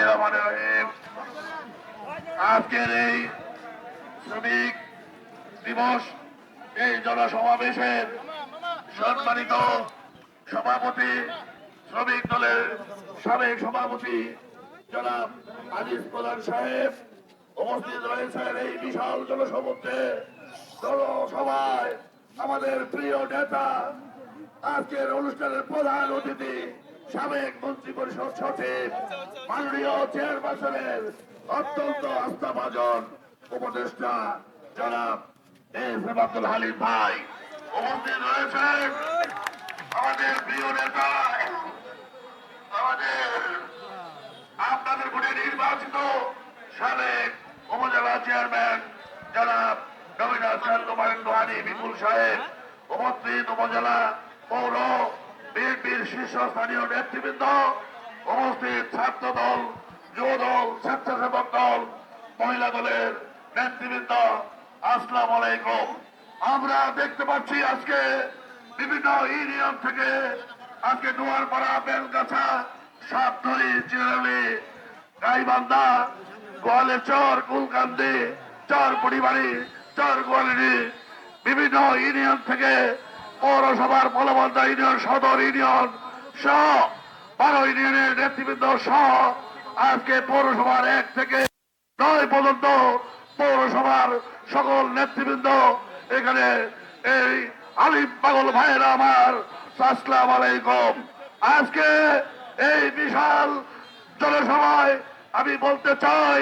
রহিম আজকের এই শ্রমিক দিবস, এই জনসমাবেশের সম্মানিত সভাপতি, শ্রমিক দলের সাবেক সভাপতি জনাব আজিজ প্রধান সাহেব উপস্থিত রয়েছেন এই বিশাল জনসমুদ্রে। জনসভায় আমাদের প্রিয় নেতা, আজকের অনুষ্ঠানের প্রধান অতিথি সাবেক মন্ত্রী পরিষদ সচিব, মাননীয় চেয়ারপারসনের অত্যন্ত আস্থাভাজন উপদেষ্টা জনাব এস এম আব্দুল হালিম ভাই উপস্থিত রয়েছেন। আমাদের প্রিয় নেতা, আমাদের আপনাদের ভোটে নির্বাচিত সাবেক উপজেলা চেয়ারম্যান জনাব নবীন হাসান কুমার দোহানি বিপুল সাহেব উপস্থিত, উপজেলা পৌর বিএনপির শীর্ষস্থানীয় নেতৃবৃন্দ, উপস্থিত ছাত্র দল যুব দল স্বেচ্ছাসেবক দল, মহিলা দলের নেতৃবৃন্দ, আসসালাম আলাইকুম। আমরা দেখতে পাচ্ছি আজকে বিভিন্ন ইউনিয়ন থেকে আজকে নোয়ারপাড়া, বেলগাছা সাতধরি চিরালি, গাইবান্ধা গোয়ালেচর কুলকান্দি চর পরিবারি চর গোয়ালিনি বিভিন্ন ইউনিয়ন থেকে পৌরসভার পলবন্দা ইউনিয়ন, সদর ইউনিয়ন সহ বারো ইউনিয়নের নেতৃবৃন্দ সহ আজকে পৌরসভার এক থেকে নয় পর্যন্ত পৌরসভার সকল নেতৃবৃন্দ, এখানে এই আলিম পাগল ভাইয়েরা আমার, আসসালাম আলাইকুম। আজকে এই বিশাল জনসভায় আমি বলতে চাই,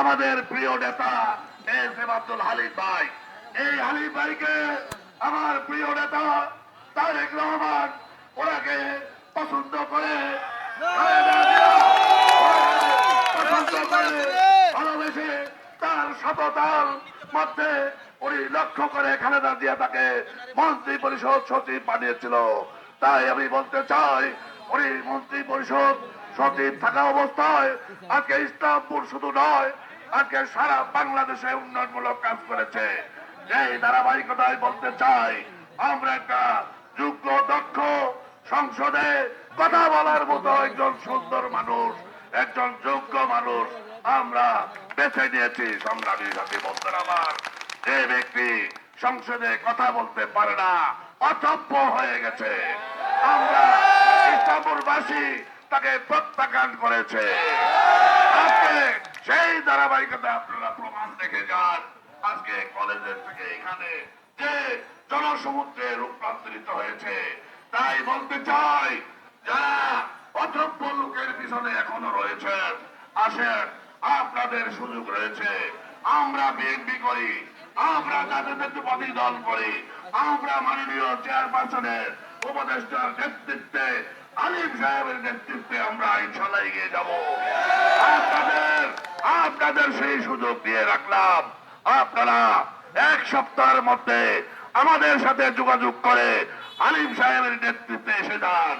আমাদের প্রিয় নেতা এস এম আব্দুল হালিম ভাই। এই হালিম ভাইকে আমার প্রিয় নেতা, তারেক রহমান, ওনাকে পছন্দ করে ভালোবেসে তার সততার মধ্যে উনি লক্ষ্য করে খালেদা জিয়া তাকে মন্ত্রী পরিষদ সচিব বানিয়েছিল। তাই আমি বলতে চাই, উনি মন্ত্রী পরিষদ সচিব থাকা অবস্থায় আজকে ইসলামপুর শুধু নয়, আজকে সারা বাংলাদেশে উন্নয়নমূলক কাজ করেছে। এই ধারাবাহিকতায় বলতে চাই, আমরা একটা যোগ্য, দক্ষ সংসদে কথা বলার মতো একজন সুন্দর মানুষ, একজন যোগ্য মানুষ আমরা বেছে নিয়েছি, সংগ্রামী সাথী বন্ধুরা আমার। যে ব্যক্তি সংসদে কথা বলতে পারে না অসভ্য হয়ে গেছে। আমরা ইস্তাম্বুলবাসী তাকে প্রত্যাখ্যান করেছে। সেই ধারাবাহিকতা আপনারা প্রমাণ দেখে যান। আজকে কলেজের থেকে এখানে যে জনসমুদ্রে রূপান্তরিত হয়েছে, তাই বলতে চাই, যারা লোকের পিছনে এখনও রয়েছেন আসেন, আপনাদের সুযোগ রয়েছে। আমরা বিএনপি করি, আমরা জাতীয়তাবাদী দল করি, আমরা মাননীয় চেয়ারপারসনের উপদেষ্টার নেতৃত্বে, আলিম সাহেবের নেতৃত্বে আমরা ইনশাল্লাহ এগিয়ে যাব। আপনাদের আপনাদের সেই সুযোগ দিয়ে রাখলাম। আপনারা এক সপ্তাহের মধ্যে আমাদের সাথে যোগাযোগ করে আলিম সাহেবের নেতৃত্বে এসে যান।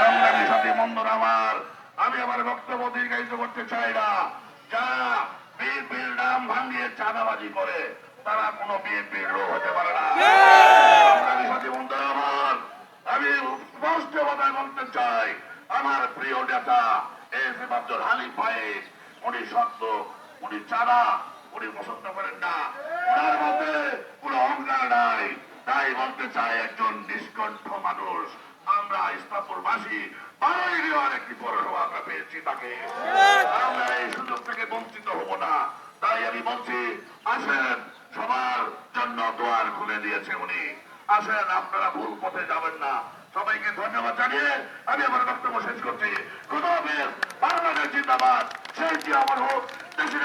সংগ্রামী সাথী, বন্ধুরা আমার, আমি আমার বক্তব্য দীর্ঘায়িত করতে চাই না। যারা বিএনপির নাম ভাঙিয়ে চাঁদাবাজি করে, তারা কোনো বিএনপির লোক হতে পারে না। সংগ্রামী সাথী, বন্ধুরা আমার, আমি স্পষ্ট কথায় বলতে চাই। আমার প্রিয় নেতা এস এম আব্দুল হালিম ভাই উনি সত্য, উনি চাঁদা। উনি পছন্দ করেন না। ওনার মধ্যে কোনো অহংকার নাই। তাই বলতে চাই একজন নিষ্কণ্ঠ মানুষ। আমরা ইসলামপুরবাসী বারোই ধন্যবাদ জানিয়ে আমি আমার বক্তব্য শেষ করছি। বাংলাদেশ জিন্দাবাদ। সেই আমার হোক, দেশের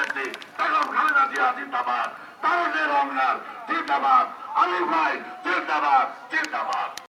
জিয়া জিন্দাবাদ। তারুণের অঙ্গার। জিন্দাবাদ। আলী ভাই জিন্দাবাদ। জিন্দাবাদ।